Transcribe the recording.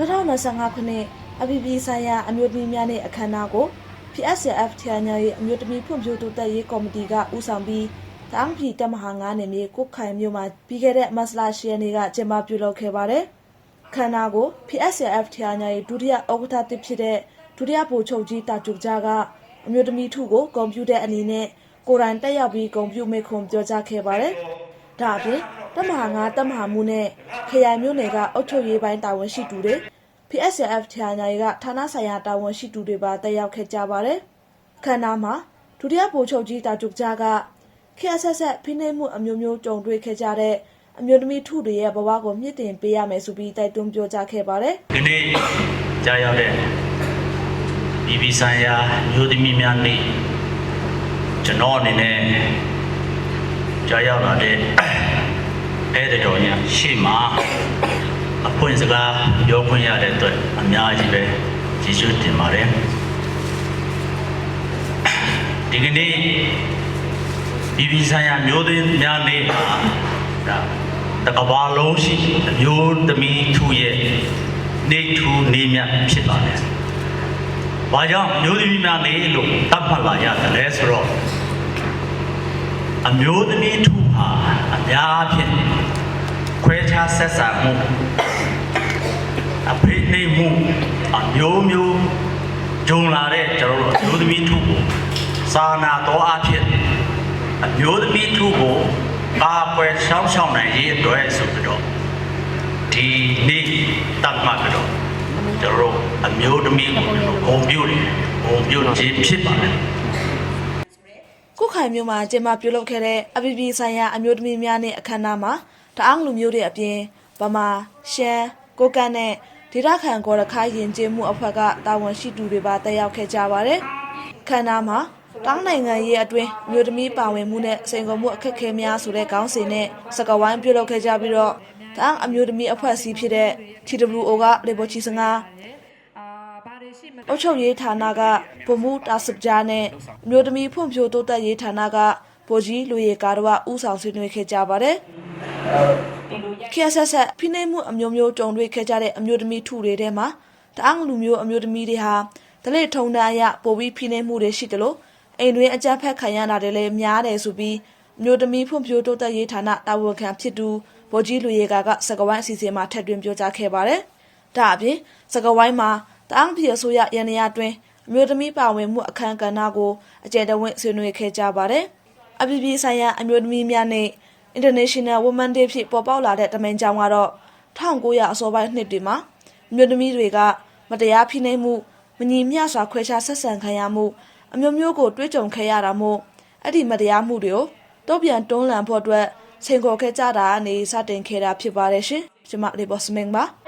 2025ခုနှစ်အပြည်ပြည်ဆိုင်ရာအမျိုးသမီးများနှင့်အခမ်းအနားကို PSF ထရညာရေးအမျိုးသမီးဖွံ့ဖြိုးတိုးတက်ရေးကော်မတီကဦးဆောင်ပြီးတအောင်းပြည်တပ်မဟာ9နယ်မြေကုတ်ခိုင်မြို့မှာပြီးခဲ့တဲ့မတ်လ10ရက်နေ့ကကျင်းပပြုလုပ်ခဲ့ပါတယ်။ခမ်းနားကို PSF ထရညာရေးဒုတိယဥက္ကဋ္ဌတစ်ဖြစ်တဲ့ဒုတိယဗိုလ်ချုပ်ကြီးတာကျုပ်ကြားကအမျိုးသမီးထုကိုဂုဏ်ပြုတဲ့အနေနဲ့ကိုယ်တိုင်တက်ရောက်ပြီးဂုဏ်ပြုမိခွန်ပြောကြားခဲ့ပါတယ်။ဒါအပြင် တပ်မဟာ9တပ်မဟာမှုနဲ့ခရိုင်မြို့နယ်ကအုပ်ချုပ်ရေးပိုင်းတာဝန်ရှိသူတွေ PSF ဌာနရေးကဌာနဆိုင်ရာတာဝန်ရှိသူတွေပါတက်ရောက်ခဲ့ကြပါတယ်။ခန္ဓာမှာဒုတိယဗိုလ်ချုပ်ကြီးတာကျုပ်ကြားကခရဆက်ဆက်ဖိနှိပ်မှုအမျိုးမျိုးကြုံတွေ့ခဲ့ကြတဲ့အမျိုးသမီးထုတွေရဲ့ဘဝကိုမြင့်တင်ပေးရမယ်ဆိုပြီးတိုက်တွန်းပြောကြားခဲ့ပါတယ်ဒီနေ့ကြားရောက်တဲ့ပြည်ပြည်ဆိုင်ရာမျိုးသမီးများနေ့ကျွန်တော်အနေနဲ့ကြားရောက်လာတဲ့ အဲ့ဒီတော်ညာရှေ့မှာအဖွင့်စကားပြောခွင့်ရတဲ့အတွက်အများကြီးပဲကျေးဇူးတင်ပါတယ်ဒီကနေ့ပြည်ပြည်ဆိုင်ရာမျိုးသမီးများနေ့မှာဒါတကဘာလုံးရှိအမျိုးသမီးထုရဲ့နေထူနေမြတ်ဖြစ်ပါတယ်။ဘာကြောင့်မျိုးသမီးများနေလို့တတ်မှတ်လာရတယ်လဲဆိုတော့ အမျိုးသမီးထုဟာအများဖြင့်ခွဲခြားဆက်ဆံမှုအဖိနှိပ်မှုအမျိုးမျိုးဂျုံလာတဲ့ကျွန်တော်တို့အမျိုးသမီးထုကိုစာနာတော်အဖြစ်အမျိုးသမီးထုကိုပါပွဲရှောင်းရှောင်းနိုင်ရေးအတွက်ဆိုပြီးတော့ဒီနေ့တတ်မှတ်ပြီးတော့ကျွန်တော်တို့အမျိုးသမီးကိုဂုံပြုတယ်ဂုံပြုခြင်းဖြစ်ပါတယ်။ ကုတ်ခိုင်မြို့မှာကျင်းပပြုလုပ်ခဲ့တဲ့အပြည်ပြည်ဆိုင်ရာအမျိုးသမီးများနှင့်အခမ်းအနားမှာတအောင်းလူမျိုးတွေအပြင်ဗမာရှမ်းကိုကန့်နဲ့ဒေသခံကော်ရခိုင်ရင်ကျေးမှုအဖွဲ့ကတာဝန်ရှိသူတွေပါတက်ရောက်ခဲ့ကြပါတယ်။ခမ်းနားမှာတောင်းနိုင်ငံရေးအတွင်းအမျိုးသမီးပါဝင်မှုနဲ့စိန်ခေါ်မှုအခက်အခဲများဆိုတဲ့ခေါင်းစဉ်နဲ့စကားဝိုင်းပြုလုပ်ခဲ့ကြပြီးတော့တောင်းအမျိုးသမီးအဖွဲ့အစည်းဖြစ်တဲ့ TWO ကလေဘော်ချီစငါ အာဘာတွေရှိမလဲအုပ်ချုပ်ရေးဌာနကဗိုလ်မှူးတာစပဂျာနဲ့အမျိုးသမီးဖွံ့ဖြိုးတိုးတက်ရေးဌာနကဗိုလ်ကြီးလူရီကာတို့ကဥဆောင်ဆွေးနွေးခဲ့ကြပါတယ်။ KSS ဖိနှိပ်မှုအမျိုးမျိုးကြုံတွေ့ခဲ့ကြတဲ့အမျိုးသမီးထုတွေထဲမှာတအောင်းလူမျိုးအမျိုးသမီးတွေဟာဒလိထုံတန်းအရပိုပြီးဖိနှိပ်မှုတွေရှိတယ်လို့အိမ်တွင်အကြမ်းဖက်ခံရတာတွေလည်းများတယ်ဆိုပြီးအမျိုးသမီးဖွံ့ဖြိုးတိုးတက်ရေးဌာနတာဝန်ခံဖြစ်သူဗိုလ်ကြီးလူရီကာကစကဝိုင်းအစီအစဉ်မှာထပ်တွင်ပြောကြားခဲ့ပါတယ်။ဒါအပြင်စကဝိုင်းမှာ တအောင်းပြည်အစိုးရရန်ရာတွင်အမျိုးသမီးပါဝင်မှုအခမ်းကဏ္ဍကိုအကြံတဝင့်ဆွေးနွေးခဲ့ကြပါတယ်။အပြည်ပြည်ဆိုင်ရာအမျိုးသမီးများနဲ့ International Women Day ဖြစ်ပေါ်ပေါက်လာတဲ့တမန်ကြောင်ကတော့1900အစောပိုင်းနှစ်တွေမှာအမျိုးသမီးတွေက မတရားဖိနှိပ်မှုမညီမျှစွာခွဲခြားဆက်ဆံခံရမှုအမျိုးမျိုးကိုတွေးကြုံခဲ့ရတာမို့အဲ့ဒီမတရားမှုတွေကိုတုံ့ပြန်တွန်းလှန်ဖို့အတွက်ချိန်ခေါ်ခဲ့ကြတာအနေစတင်ခဲ့တာဖြစ်ပါတယ်ရှင်။ကျွန်မလေးဘော့စမင်းပါ။